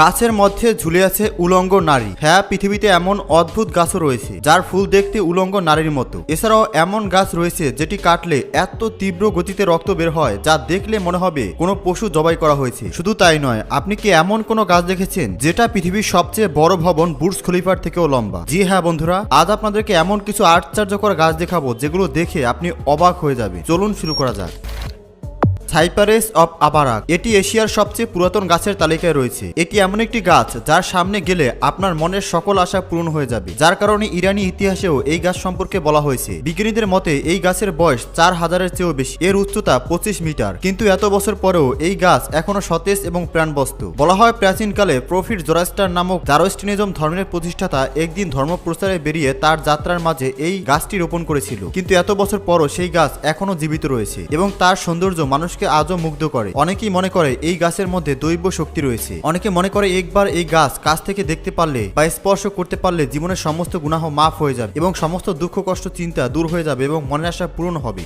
গাছের মধ্যে ঝুলে আছে উলঙ্গ নারী। হ্যাঁ পৃথিবীতে এমন অদ্ভুত গাছও রয়েছে, যার ফুল দেখতে উলঙ্গ নারীর মতো। এছাড়াও এমন গাছ রয়েছে যেটি কাটলে এত তীব্র গতিতে রক্ত বের হয়, যা দেখলে মনে হবে কোনো পশু জবাই করা হয়েছে। শুধু তাই নয়, আপনি কি এমন কোনো গাছ দেখেছেন যেটা পৃথিবীর সবচেয়ে বড় ভবন বুর্জ খলিফার থেকেও লম্বা? জি হ্যাঁ বন্ধুরা, আজ আপনাদেরকে এমন কিছু আশ্চর্যকর গাছ দেখাবো যেগুলো দেখে আপনি অবাক হয়ে যাবে চলুন শুরু করা যাক। সাইপারেস অফ আবারাক এটি এশিয়ার সবচেয়ে পুরাতন গাছের তালিকায় রয়েছে। এটি এমন একটি গাছ যার সামনে গেলে আপনার মনের সকল আশা পূরণ হয়ে যাবে। যার কারণে ইরানি ইতিহাসেও এই গাছ সম্পর্কে বলা হয়েছে। বিজ্ঞানীদের মতে, এই গাছের বয়স চার হাজারের চেয়েও বেশি। এর উচ্চতা পঁচিশ মিটার। কিন্তু এত বছর পরেও এই গাছ এখনও সতেজ এবং প্রাণবস্তু। বলা হয় প্রাচীনকালে প্রফিট জোরাস্টার নামক জারোস্টিনিজম ধর্মের প্রতিষ্ঠাতা একদিন ধর্ম প্রচারে বেরিয়ে তার যাত্রার মাঝে এই গাছটি রোপণ করেছিল। কিন্তু এত বছর পরও সেই গাছ এখনও জীবিত রয়েছে এবং তার সৌন্দর্য মানুষকে আজও মুগ্ধ করে। অনেকেই মনে করে এই গাছের মধ্যে দৈব শক্তি রয়েছে। অনেকে মনে করে একবার এই গাছ কাছ থেকে দেখতে পারলে বা স্পর্শ করতে পারলে জীবনের সমস্ত গুণাহ মাফ হয়ে যাবে এবং সমস্ত দুঃখ, কষ্ট, চিন্তা দূর হয়ে যাবে এবং মনের আশা পূরণ হবে।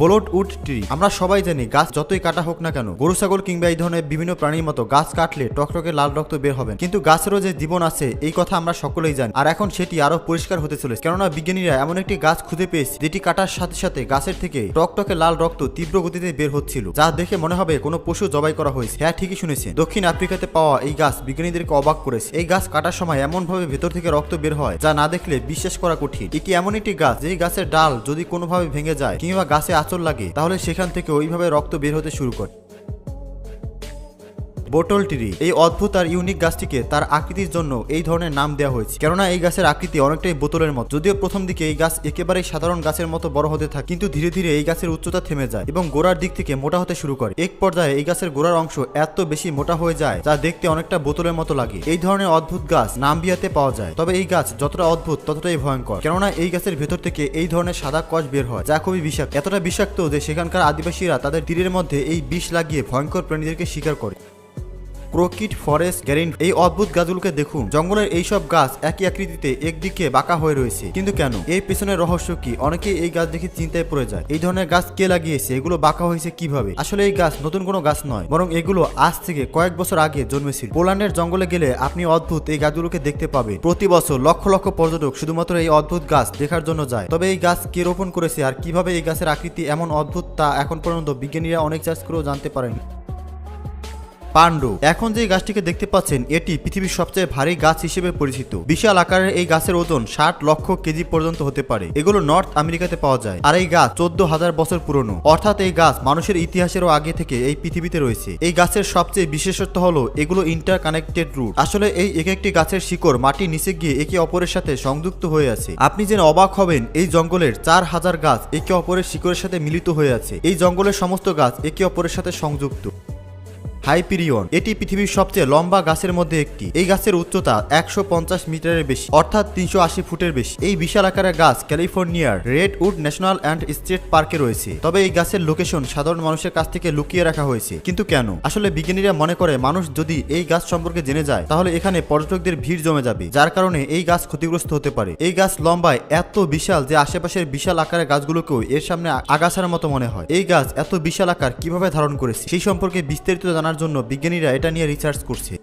বলট উড ট্রি। আমরা সবাই জানি গাছ যতই কাটা হোক না কেন, গরু, ছাগল কিংবা এই ধরনের বিভিন্ন প্রাণীর মতো গাছ কাটলে টকটকে লাল রক্ত বের হবে কিন্তু গাছেরও যে জীবন আছে, এই কথা আমরা সকলেই জানি। আর এখন সেটি আরও পরিষ্কার হতে চলেছে। কেননা বিজ্ঞানীরা এমন একটি গাছ খুঁজে পেয়েছে, যেটি কাটার সাথে সাথে গাছের থেকে টকটকে লাল রক্ত তীব্র গতিতে বের হচ্ছিল, যা দেখে মনে হবে কোনো পশু জবাই করা হয়েছে। হ্যাঁ ঠিকই শুনেছেন। দক্ষিণ আফ্রিকাতে পাওয়া এই গাছ বিজ্ঞানীদেরকে অবাক করেছে। এই গাছ কাটার সময় এমন ভাবে ভেতর থেকে রক্ত বের হয়, যা না দেখলে বিশ্বাস করা কঠিন। এটি এমন একটি গাছ, যেই গাছের ডাল যদি কোনোভাবে ভেঙে যায়, কিংবা গাছে আঁচড় লাগে তাহলে সেখান থেকে ওইভাবে রক্ত বের হতে শুরু করে। বোটল টিরি এই অদ্ভুত আর ইউনিক গাছটিকে তার আকৃতির জন্য এই ধরনের নাম দেওয়া হয়েছে। কেননা এই গাছের আকৃতি অনেকটাই বোতলের মতো। যদিও প্রথম দিকে এই গাছ একেবারেই সাধারণ গাছের মতো বড় হতে থাকে, কিন্তু ধীরে ধীরে এই গাছের উচ্চতা থেমে যায় এবং গোড়ার দিক থেকে মোটা হতে শুরু করে। এক পর্যায়ে এই গাছের গোড়ার অংশ এত বেশি মোটা হয়ে যায় যা দেখতে অনেকটা বোতলের মতো লাগে। এই ধরনের অদ্ভুত গাছ নাম্বিয়াতে পাওয়া যায়, তবে এই গাছ যতটা অদ্ভুত, ততটাই ভয়ঙ্কর। কেননা এই গাছের ভেতর থেকে এই ধরনের সাদা কষ বের হয়, যা খুবই বিষাক্ত। এতটা বিষাক্ত যে সেখানকার আদিবাসীরা তাদের তীরের মধ্যে এই বিষ লাগিয়ে ভয়ঙ্কর প্রাণীদেরকে শিকার করে। ক্রোকিট ফরেস্ট গ্যারিন, এই অদ্ভুত গাছগুলোকে দেখুন। জঙ্গলের এইসব গাছ একই আকৃতিতে একদিকে বাঁকা হয়ে রয়েছে। কিন্তু কেন? এর পেছনের রহস্য কি? অনেকে এই গাছ দেখে চিন্তায় পড়ে যায়। এই ধরনের গাছ কে লাগিয়েছে? এগুলো বাঁকা হয়েছে কীভাবে? আসলে এই গাছ নতুন কোনো গাছ নয়, বরং এগুলো আজ থেকে কয়েক বছর আগে জন্মেছিল। পোল্যান্ডের জঙ্গলে গেলে আপনি অদ্ভুত এই গাছগুলোকে দেখতে পাবেন। প্রতি বছর লক্ষ লক্ষ পর্যটক শুধুমাত্র এই অদ্ভুত গাছ দেখার জন্য যায়। তবে এই গাছ কে রোপণ করেছে আর কীভাবে এই গাছের আকৃতি এমন অদ্ভুত তা এখন পর্যন্ত বিজ্ঞানীরা অনেক চাষ করেও জানতে পারেন পান্ডু এখন যে গাছটিকে দেখতে পাচ্ছেন, এটি পৃথিবীর সবচেয়ে ভারী গাছ হিসেবে পরিচিত। বিশাল আকারের এই গাছের ওজন ষাট লক্ষ কেজি পর্যন্ত হতে পারে। এগুলো নর্থ আমেরিকাতে পাওয়া যায়। আর এই গাছ চোদ্দ হাজার বছর পুরনো। অর্থাৎ এই গাছ মানুষের ইতিহাসেরও আগে থেকে এই পৃথিবীতে রয়েছে। এই গাছের সবচেয়ে বিশেষত্ব হলো, এগুলো ইন্টার কানেক্টেড রুট আসলে এই এক একটি গাছের শিকড় মাটির নিচে গিয়ে একে অপরের সাথে সংযুক্ত হয়ে আছে। আপনি জেনে অবাক হবেন, এই জঙ্গলের চার হাজার গাছ একে অপরের শিকড়ের সাথে মিলিত হয়ে আছে। এই জঙ্গলের সমস্ত গাছ একে অপরের সাথে সংযুক্ত। হাইপিরিয়ন। এটি পৃথিবীর সবচেয়ে লম্বা গাছের মধ্যে একটি। এই গাছের উচ্চতা একশো পঞ্চাশ মিটারের বেশি, অর্থাৎ তিনশো আশি ফুটের বেশি। এই বিশাল আকারের গাছ ক্যালিফোর্নিয়ার redwood national and state পার্কে রয়েছে। তবে এই গাছের লোকেশন সাধারণ মানুষের কাছ থেকে লুকিয়ে রাখা হয়েছে। কিন্তু কেন? আসলে বিজ্ঞানীরা মনে করে মানুষ যদি এই গাছ সম্পর্কে জেনে যায়, তাহলে এখানে পর্যটকদের ভিড় জমে যাবে, যার কারণে এই গাছ ক্ষতিগ্রস্ত হতে পারে। এই গাছ লম্বায় এত বিশাল যে আশেপাশের বিশাল আকারের গাছগুলোকেও এর সামনে আগাছার মতো মনে হয়। এই গাছ এত বিশাল আকার কীভাবে ধারণ করেছে, সেই সম্পর্কে বিস্তারিত জানার জন্য বিজ্ঞানীরা এটা নিয়ে রিসার্চ করছে।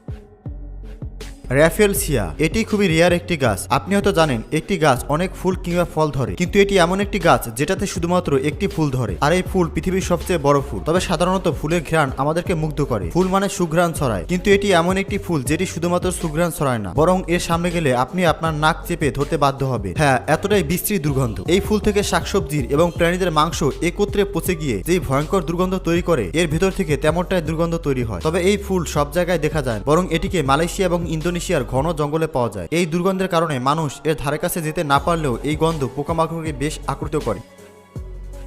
র্যাফেলসিয়া এটি খুবই রেয়ার একটি গাছ। আপনি হয়তো জানেন, একটি গাছ অনেক ফুল কিংবা ফল ধরে। কিন্তু এটি এমন একটি গাছ যেটাতে শুধুমাত্র একটি ফুল ধরে। আর এই ফুল পৃথিবীর সবচেয়ে বড় ফুল। তবে সাধারণত ফুলের ঘ্রাণ আমাদেরকে মুগ্ধ করে। ফুল মানে সুঘ্রাণ ছড়ায়। কিন্তু এটি এমন একটি ফুল যেটি শুধুমাত্র সুঘ্রাণ ছড়ায় না, বরং এর সামনে গেলে আপনি আপনার নাক চেপে ধরতে বাধ্য হবে হ্যাঁ এতটাই বিশ্রী দুর্গন্ধ। এই ফুল থেকে শাকসবজির এবং প্রাণীদের মাংস একত্রে পচে গিয়ে যে ভয়ঙ্কর দুর্গন্ধ তৈরি করে, এর ভেতর থেকে তেমনটাই দুর্গন্ধ তৈরি হয়। তবে এই ফুল সব জায়গায় দেখা যায়, বরং এটিকে মালয়েশিয়া এবং ইন্দোনেশিয়ার ঘন জঙ্গলে পাওয়া যায়। এই দুর্গন্ধের কারণে মানুষ এর ধারে কাছে যেতে না পারলেও এই গন্ধ পোকামাকড়কে বেশ আকৃত করে।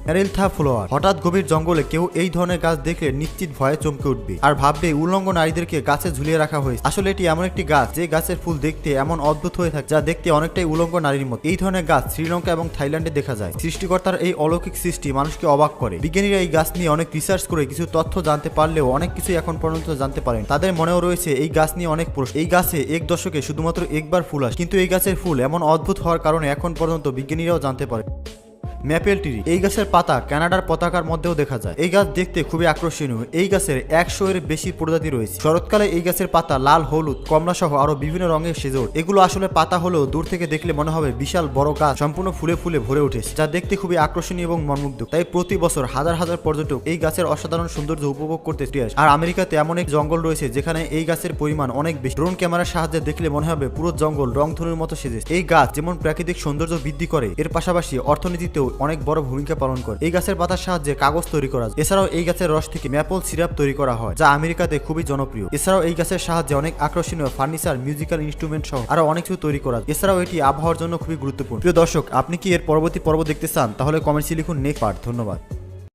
অ্যারেলথা ফ্লোয়ার হঠাৎ গভীর জঙ্গলে কেউ এই ধরনের গাছ দেখলে নিশ্চিত ভয়ে চমকে উঠবে। আর ভাববে, উল্লঙ্গ নারীদেরকে গাছে ঝুলিয়ে রাখা হয়েছে। আসলে এটি এমন একটি গাছ, যে গাছের ফুল দেখতে এমন অদ্ভুত হয়ে থাকে, যা দেখতে অনেকটাই উলঙ্গ নারীর মতো। এই ধরনের গাছ শ্রীলঙ্কা এবং থাইল্যান্ডে দেখা যায়। সৃষ্টিকর্তার এই অলৌকিক সৃষ্টি মানুষকে অবাক করে। বিজ্ঞানীরা এই গাছ নিয়ে অনেক রিসার্চ করে, কিছু তথ্য জানতে পারলেও অনেক কিছু এখন পর্যন্ত জানতে পারেন। তাদের মনেও রয়েছে, এই গাছ নিয়ে অনেক প্রশ্ন। এই গাছে এক দশকে শুধুমাত্র একবার ফুল আসে, কিন্তু এই গাছের ফুল এমন অদ্ভুত হওয়ার কারণে এখন পর্যন্ত বিজ্ঞানীরাও জানতে পারে। Maple tree. এই গাছের পাতা কানাডার পতাকার মধ্যেও দেখা যায়। এই গাছ দেখতে খুবই আকর্ষণীয়। এই গাছের একশো এর বেশি প্রজাতি রয়েছে। শরৎকালে এই গাছের পাতা লাল, হলুদ কমলা সহ আরও বিভিন্ন রঙের সেজে। এগুলো আসলে পাতা হলেও দূর থেকে দেখলে মনে হবে বিশাল বড় গাছ সম্পূর্ণ ফুলে ফুলে ভরে উঠেছে, যা দেখতে খুবই আকর্ষণীয় এবং মর্মুগ্ধ তাই প্রতি বছর হাজার হাজার পর্যটক এই গাছের অসাধারণ সৌন্দর্য উপভোগ করতে আসে। আর আমেরিকাতে এমন এক জঙ্গল রয়েছে, যেখানে এই গাছের পরিমাণ অনেক বেশি। ড্রোন ক্যামেরার সাহায্যে দেখলে মনে হবে পুরো জঙ্গল রংধনুর মতো সেজেছে। এই গাছ যেমন প্রাকৃতিক সৌন্দর্য বৃদ্ধি করে, এর পাশাপাশি অর্থনীতিতেও অনেক বড় ভূমিকা পালন করে। এই গাছের পাতার সাহায্যে কাগজ তৈরি করা যায়। এছাড়াও এই গাছের রস থেকে ম্যাপল সিরাপ তৈরি করা হয়, যা আমেরিকাতে খুবই জনপ্রিয়। এছাড়াও এই গাছের সাহায্যে অনেক আকর্ষণীয় ফার্নিচার মিউজিক্যাল ইনস্ট্রুমেন্ট সহ আরও অনেক কিছু তৈরি করা এছাড়াও এটি আবহাওয়ার জন্য খুবই গুরুত্বপূর্ণ। প্রিয় দর্শক, আপনি কি এর পরবর্তী পর্ব দেখতে চান? তাহলে কমেন্টসে লিখুন নেক্সট পার্ট ধন্যবাদ।